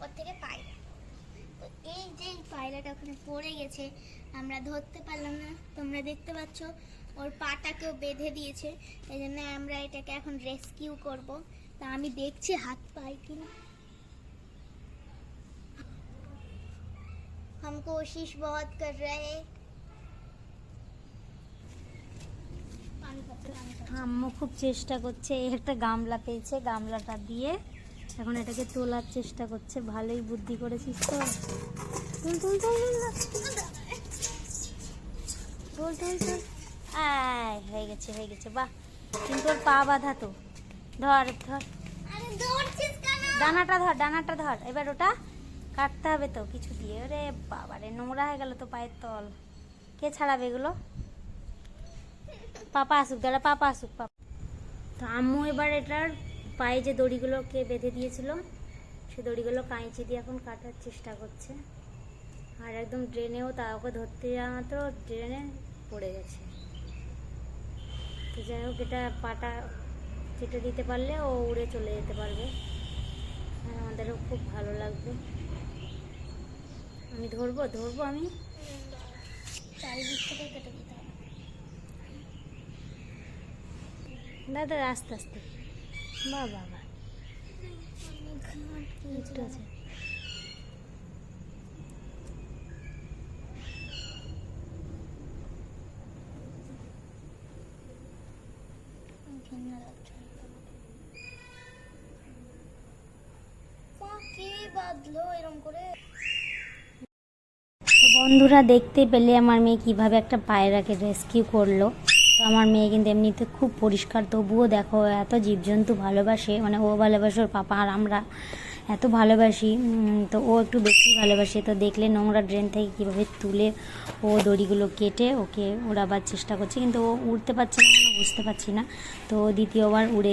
ওর থেকে পায়রা তো এই যে এই পায়রাটা ওখানে পড়ে গেছে আমরা ধরতে পারলাম না তোমরা দেখতে পাচ্ছ ওর পাটাকেও বেঁধে দিয়েছে এই জন্য আমরা এটাকে এখন রেস্কিউ করব তা আমি দেখছি হাত পাই কিনা हम कोशिश बहुत कर रहे हैं पानी पत्ता पानी पत्ता। আম্মু খুব চেষ্টা করছে এই একটা গামলা পেয়েছে গামলাটা দিয়ে এখন এটাকে তোলার চেষ্টা করছে। ভালোই বুদ্ধি করেছিস তো। তুল তুল তুল তুল তুল হয়ে গেছে হয়ে গেছে। বাহ কিন্তু ওর পা বাঁধা তো। ধর ধর। ডানাটা ধর ডানাটা ধর। এবার ওটা কাটতে হবে তো কিছু দিয়ে। রে বাবারে নোংরা হয়ে গেল তো পায়ের তল। কে ছাড়াবে এগুলো? পাপা আসুক দাঁড়া পাপা আসুক পাপা। তো আম্মু এবার এটার পায়ে যে দড়িগুলোকে বেঁধে দিয়েছিল সে দড়িগুলো কাঁচি দিয়ে এখন কাটার চেষ্টা করছে। আর একদম ড্রেনেও তা ওকে ধরতে যাওয়া মাত্র ড্রেনে পড়ে গেছে। তো যাই হোক এটা পাটা কেটে দিতে পারলে ও উড়ে চলে যেতে পারবে। আর আমাদেরও খুব ভালো লাগবে। আমি ধরবো ধরবো আমি? দাদা আস্তে আস্তে। বাবা আছে বন্ধুরা দেখতে পেলে আমার মেয়ে কীভাবে একটা পায়রাকে রেস্কিউ করল। তো আমার মেয়ে কিন্তু এমনিতে খুব পরিষ্কার, তবুও দেখো এত জীবজন্তু ভালোবাসে মানে ও ভালোবাসে ওর পাপা আর আমরা এত ভালোবাসি তো ও একটু বেশি ভালোবাসে। তো দেখলে নোংরা ড্রেন থেকে কীভাবে তুলে ও দড়িগুলো কেটে ওকে উড়াবার চেষ্টা করছে, কিন্তু ও উড়তে পারছে না কেন বুঝতে পারছি না। তো দ্বিতীয়বার উড়ে